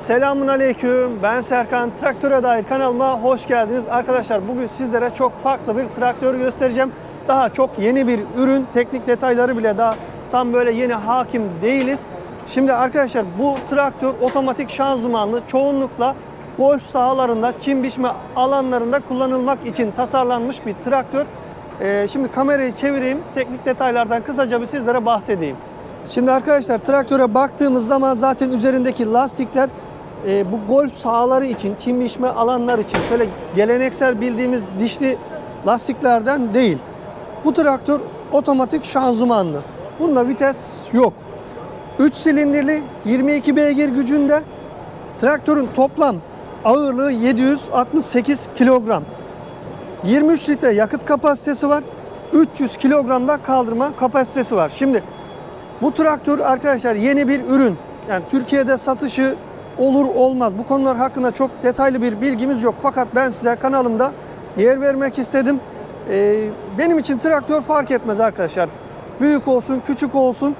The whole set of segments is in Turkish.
Selamun Aleyküm. Ben Serkan. Traktöre dair kanalıma hoş geldiniz. Arkadaşlar bugün sizlere çok farklı bir traktör göstereceğim. Daha çok yeni bir ürün. Teknik detayları bile daha tam böyle yeni hakim değiliz. Şimdi arkadaşlar bu traktör otomatik şanzımanlı çoğunlukla golf sahalarında, çim biçme alanlarında kullanılmak için tasarlanmış bir traktör. Ee, şimdi kamerayı çevireyim. Teknik detaylardan kısaca bir sizlere bahsedeyim. Şimdi arkadaşlar traktöre baktığımız zaman zaten üzerindeki lastikler e, bu golf sahaları için, çim biçme alanlar için şöyle geleneksel bildiğimiz dişli lastiklerden değil. Bu traktör otomatik şanzımanlı. Bunda vites yok. 3 silindirli 22 beygir gücünde traktörün toplam ağırlığı 768 kilogram. 23 litre yakıt kapasitesi var. 300 kilogramda kaldırma kapasitesi var. Şimdi bu traktör arkadaşlar yeni bir ürün. Yani Türkiye'de satışı olur olmaz. Bu konular hakkında çok detaylı bir bilgimiz yok. Fakat ben size kanalımda yer vermek istedim. Ee, benim için traktör fark etmez arkadaşlar. Büyük olsun, küçük olsun,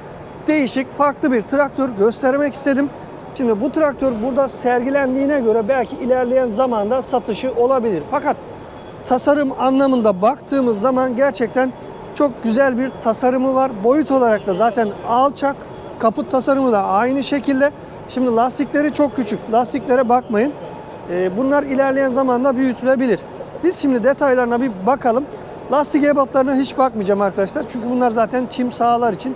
değişik, farklı bir traktör göstermek istedim. Şimdi bu traktör burada sergilendiğine göre belki ilerleyen zamanda satışı olabilir. Fakat tasarım anlamında baktığımız zaman gerçekten çok güzel bir tasarımı var. Boyut olarak da zaten alçak. Kaput tasarımı da aynı şekilde. Şimdi lastikleri çok küçük. Lastiklere bakmayın. Ee, bunlar ilerleyen zamanda büyütülebilir. Biz şimdi detaylarına bir bakalım. Lastik ebatlarına hiç bakmayacağım arkadaşlar. Çünkü bunlar zaten çim sahalar için.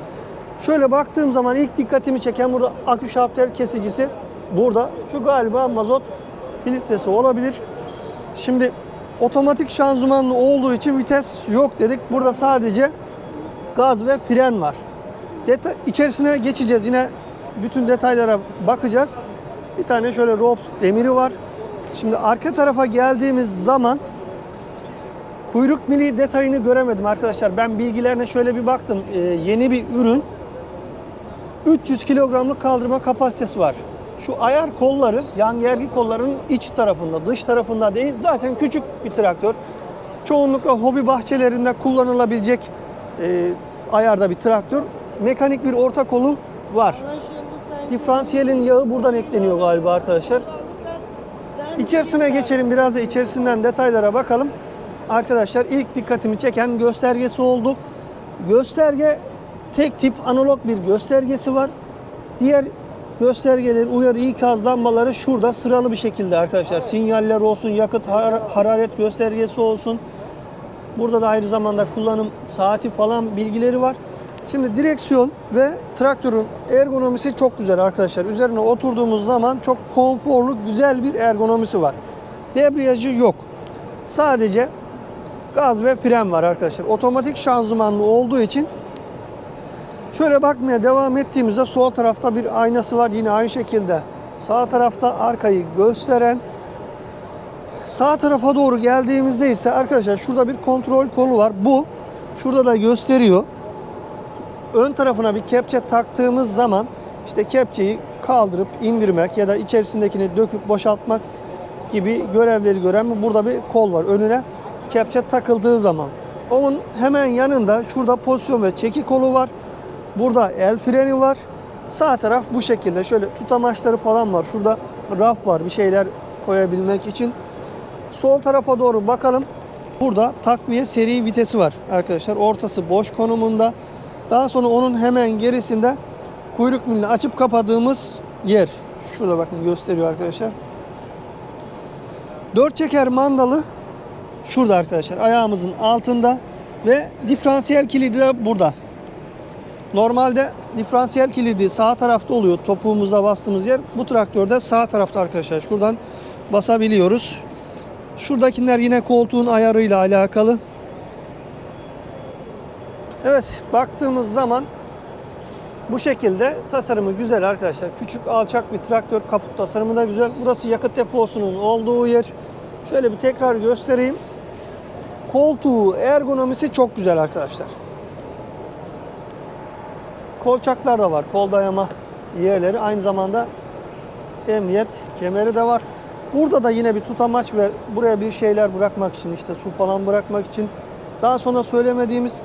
Şöyle baktığım zaman ilk dikkatimi çeken burada akü şartler kesicisi. Burada. Şu galiba mazot filtresi olabilir. Şimdi otomatik şanzımanlı olduğu için vites yok dedik. Burada sadece gaz ve fren var. Deta içerisine geçeceğiz. Yine bütün detaylara bakacağız. Bir tane şöyle ROPS demiri var. Şimdi arka tarafa geldiğimiz zaman kuyruk mili detayını göremedim arkadaşlar. Ben bilgilerine şöyle bir baktım. Ee, yeni bir ürün. 300 kilogramlık kaldırma kapasitesi var. Şu ayar kolları, yan gergi kollarının iç tarafında, dış tarafında değil. Zaten küçük bir traktör. Çoğunlukla hobi bahçelerinde kullanılabilecek e, ayarda bir traktör. Mekanik bir orta kolu var. Diferansiyelin yağı buradan ekleniyor galiba arkadaşlar. İçerisine geçelim biraz da içerisinden detaylara bakalım. Arkadaşlar ilk dikkatimi çeken göstergesi oldu. Gösterge tek tip analog bir göstergesi var. Diğer göstergeler, uyarı ikaz lambaları şurada sıralı bir şekilde arkadaşlar. Sinyaller olsun, yakıt har- hararet göstergesi olsun. Burada da aynı zamanda kullanım saati falan bilgileri var. Şimdi direksiyon ve traktörün ergonomisi çok güzel arkadaşlar. Üzerine oturduğumuz zaman çok konforlu, güzel bir ergonomisi var. Debriyajı yok. Sadece gaz ve fren var arkadaşlar. Otomatik şanzımanlı olduğu için Şöyle bakmaya devam ettiğimizde sol tarafta bir aynası var yine aynı şekilde. Sağ tarafta arkayı gösteren. Sağ tarafa doğru geldiğimizde ise arkadaşlar şurada bir kontrol kolu var. Bu şurada da gösteriyor. Ön tarafına bir kepçe taktığımız zaman işte kepçeyi kaldırıp indirmek ya da içerisindekini döküp boşaltmak gibi görevleri gören burada bir kol var. Önüne kepçe takıldığı zaman. Onun hemen yanında şurada pozisyon ve çeki kolu var. Burada el freni var. Sağ taraf bu şekilde. Şöyle tutamaçları falan var. Şurada raf var bir şeyler koyabilmek için. Sol tarafa doğru bakalım. Burada takviye seri vitesi var arkadaşlar. Ortası boş konumunda. Daha sonra onun hemen gerisinde kuyruk milini açıp kapadığımız yer. Şurada bakın gösteriyor arkadaşlar. Dört çeker mandalı şurada arkadaşlar ayağımızın altında ve diferansiyel kilidi de burada. Normalde diferansiyel kilidi sağ tarafta oluyor. Topuğumuzda bastığımız yer. Bu traktörde sağ tarafta arkadaşlar. Şuradan basabiliyoruz. Şuradakiler yine koltuğun ayarıyla alakalı. Evet baktığımız zaman bu şekilde tasarımı güzel arkadaşlar. Küçük alçak bir traktör kaput tasarımı da güzel. Burası yakıt deposunun olduğu yer. Şöyle bir tekrar göstereyim. Koltuğu ergonomisi çok güzel arkadaşlar kolçaklar da var. Kol dayama yerleri. Aynı zamanda emniyet kemeri de var. Burada da yine bir tutamaç ve buraya bir şeyler bırakmak için işte su falan bırakmak için. Daha sonra söylemediğimiz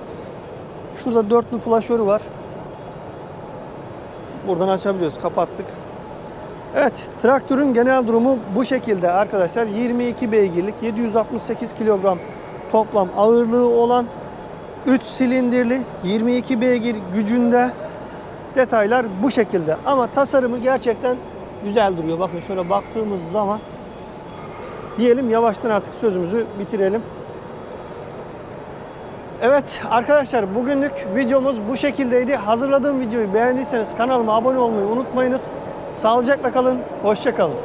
şurada dörtlü flaşörü var. Buradan açabiliyoruz. Kapattık. Evet, traktörün genel durumu bu şekilde arkadaşlar. 22 beygirlik, 768 kilogram toplam ağırlığı olan 3 silindirli, 22 beygir gücünde detaylar bu şekilde. Ama tasarımı gerçekten güzel duruyor. Bakın şöyle baktığımız zaman diyelim yavaştan artık sözümüzü bitirelim. Evet arkadaşlar bugünlük videomuz bu şekildeydi. Hazırladığım videoyu beğendiyseniz kanalıma abone olmayı unutmayınız. Sağlıcakla kalın, hoşça kalın.